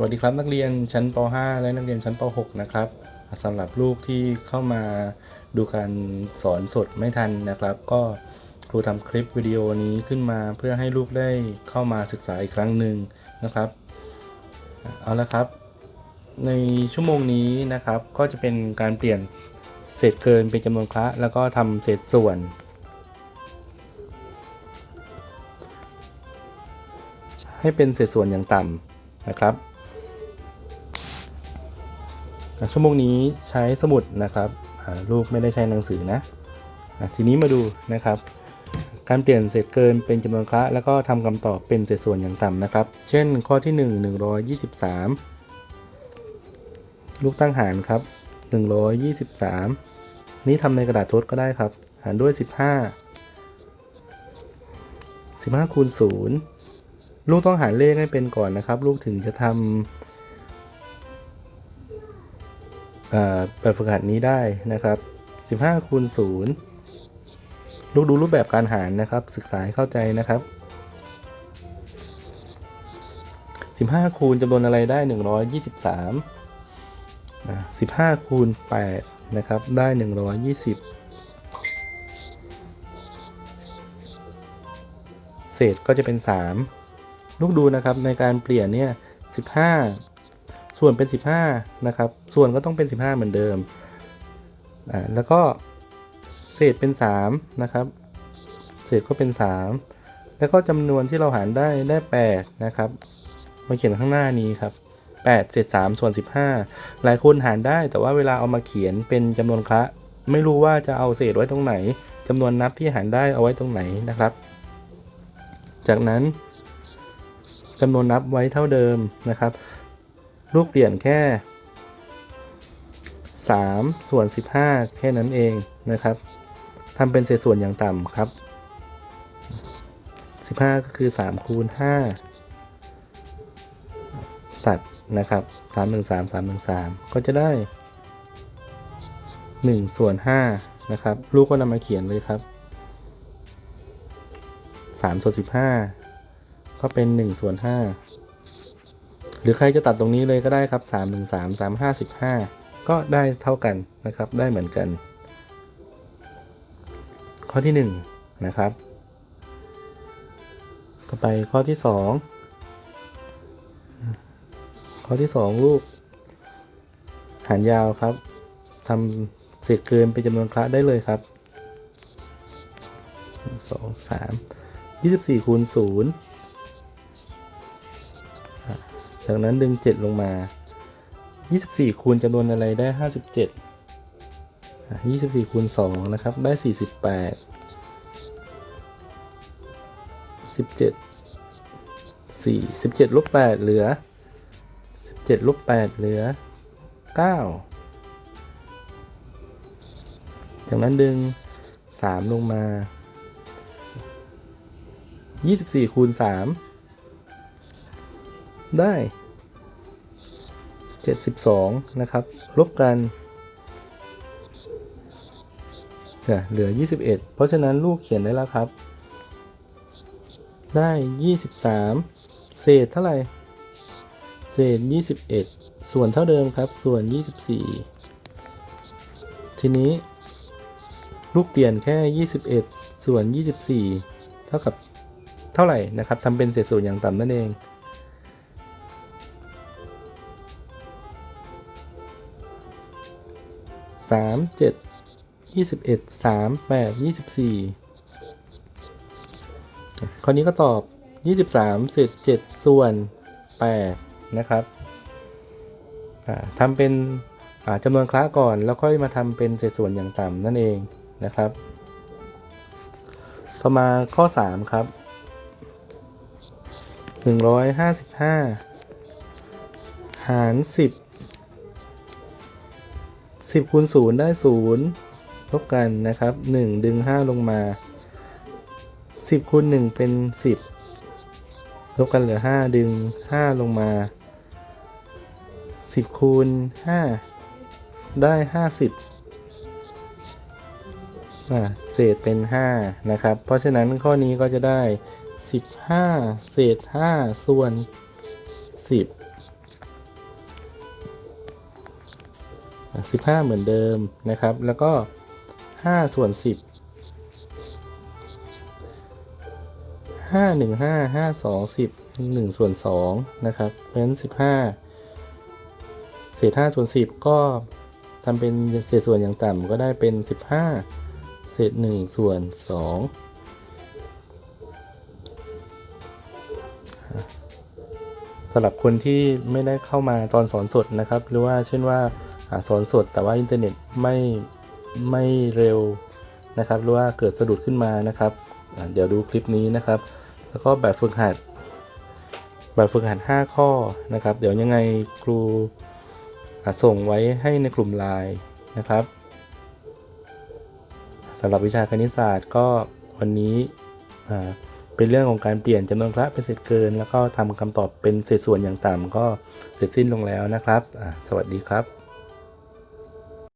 สวัสดีครับนักเรียนชั้นป .5 และนักเรียนชั้นป .6 นะครับสำหรับลูกที่เข้ามาดูการสอนสดไม่ทันนะครับ ก็ครูทำคลิปวิดีโอนี้ขึ้นมาเพื่อให้ลูกได้เข้ามาศึกษาอีกครั้งหนึ่งนะครับ เอาละครับ ในชั่วโมงนี้นะครับก็จะเป็นการเปลี่ยนเศษเกินเป็นจำนวนคละแล้วก็ทำเศษส่วนให้เป็นเศษส่วนอย่างต่ำนะครับ ชั่วโมงนี้ใช้สมุดนะครับลูกไม่ได้ใช้หนังสือนะอะทีนี้มาดูนะครับ การเปลี่ยนเศษเกินเป็นจำนวนคละแล้วก็ทำคำตอบเป็นเศษส่วนอย่างต่ำนะครับ เช่นข้อที่ 1 123 ลูกตั้งหารครับ 123 นี้ทำในกระดาษทดก็ได้ครับ หารด้วย 15 15คูณ0ลูกต้องหารเลขให้เป็นก่อนนะครับ ลูกถึงจะทำ แบบฝึกหัดนี้ได้นะครับ 15คูณ0ลูกดูรูปแบบการหารนะครับ ศึกษาให้เข้าใจนะครับ 15 คูณจำนวนอะไรได้ 123 15 คูณ 8 นะครับ ได้ 120 เศษก็จะเป็น 3 ลูกดูนะครับในการเปลี่ยนเนี่ย 15 ส่วนเป็น 15 นะครับ ส่วนก็ต้องเป็น 15 เหมือนเดิม อ่า แล้วก็เศษเป็น 3 นะครับ เศษก็เป็น 3 แล้วก็จำนวนที่เราหารได้ได้ 8 นะครับ มาเขียนข้างหน้านี้ครับ 8 เศษ 3 ส่วน 15 หลายคนหารได้ แต่ว่าเวลาเอามาเขียนเป็นจำนวนคละ ไม่รู้ว่าจะเอาเศษไว้ตรงไหนจำนวนนับที่หารได้เอาไว้ตรงไหนนะครับ จากนั้นจำนวนนับไว้เท่าเดิมนะครับ ลูกเปลี่ยนแค่ 3 ส่วน 15 แค่นั้นเองนะครับทำเป็นเศษส่วนอย่างต่ำครับ 15 ก็คือ 3 คูณ 5 ตัดนะครับ 313 313 ก็จะได้ 1 ส่วน 5 นะครับ ลูกก็นำมาเขียนเลยครับ 3 ส่วน 15 ก็เป็น 1 ส่วน 5 หรือใครจะตัดตรงนี้เลยก็ได้ครับ3 1 3 3 5 15 ก็ได้เท่ากันนะครับ ได้เหมือนกัน ข้อที่ 1 นะครับต่อไปข้อที่ 2 ข้อที่ 2 ลูก หารยาวครับทำเศษเกินเป็นจำนวนคละได้เลยครับ 2 3 24คูณ0 จากนั้นดึง 7 ลงมา 24 คูณจำนวนอะไรได้ 57 24 คูณ 2 นะครับ ได้ 48 17 4 17ลบ8เหลือ 17ลบ8เหลือ 9 จากนั้นดึง 3 ลงมา 24 คูณ 3 ได้ 72 นะครับ ลบกันเนี่ยเหลือ 21 เพราะฉะนั้นลูกเขียนได้แล้วครับ ได้ 23 เศษเท่าไหร่ เศษ 21 ส่วนเท่าเดิมครับ ส่วน 24 ทีนี้ ลูกเปลี่ยนแค่ 21 ส่วน 24 เท่ากับเท่าไหร่นะครับทำเป็นเศษส่วนอย่างต่ำนั่นเอง สามเจ็ดยี่สิบเอ็ดสามแปดยี่สิบสี่ข้อนี้ก็ตอบยี่สิบสามเศษเจ็ดส่วนแปดนะครับทำเป็นจำนวนคละก่อนแล้วค่อยมาทำเป็นเศษส่วนอย่างต่ำนั่นเองนะครับ ต่อมาข้อ 3 ครับ 155 หาร 10 10คูณ0ได้0ลบกันนะครับ 1 ดึง 5 ลงมา 10คูณ1เป็น 10 ลบกันเหลือ 5 ดึง 5 ลงมา 10คูณ5ได้ 50อ่าเศษเป็น 5 นะครับ เพราะฉะนั้นข้อนี้ก็จะได้ 15 เศษ 5 ส่วน 10 สิบห้าเหมือนเดิมนะครับ แล้วก็ห้าส่วนสิบห้าหนึ่งห้าห้าสองสิบหนึ่งส่วนสองนะครับเพราะฉะนั้นสิบห้าเศษห้าส่วนสิบก็ทำเป็นเศษส่วนอย่างต่ำก็ได้เป็นสิบห้าเศษหนึ่งส่วนสองสำหรับคนที่ไม่ได้เข้ามาตอนสอนสดนะครับ หรือว่าเช่นว่า อ่าสอนสดแต่ว่าอินเทอร์เน็ตไม่ไม่เร็วนะครับหรือว่าเกิดสะดุดขึ้นมานะครับ เดี๋ยวดูคลิปนี้นะครับ แล้วก็แบบฝึกหัด แบบฝึกหัด 5 ข้อนะครับ เดี๋ยวยังไงครูส่งไว้ให้ในกลุ่มไลน์นะครับสำหรับวิชาคณิตศาสตร์ก็วันนี้เป็นเรื่องของการเปลี่ยนจำนวนคละเป็นเศษเกิน แล้วก็ทำคำตอบเป็นเศษส่วนอย่างต่ำก็เสร็จสิ้นลงแล้วนะครับ สวัสดีครับ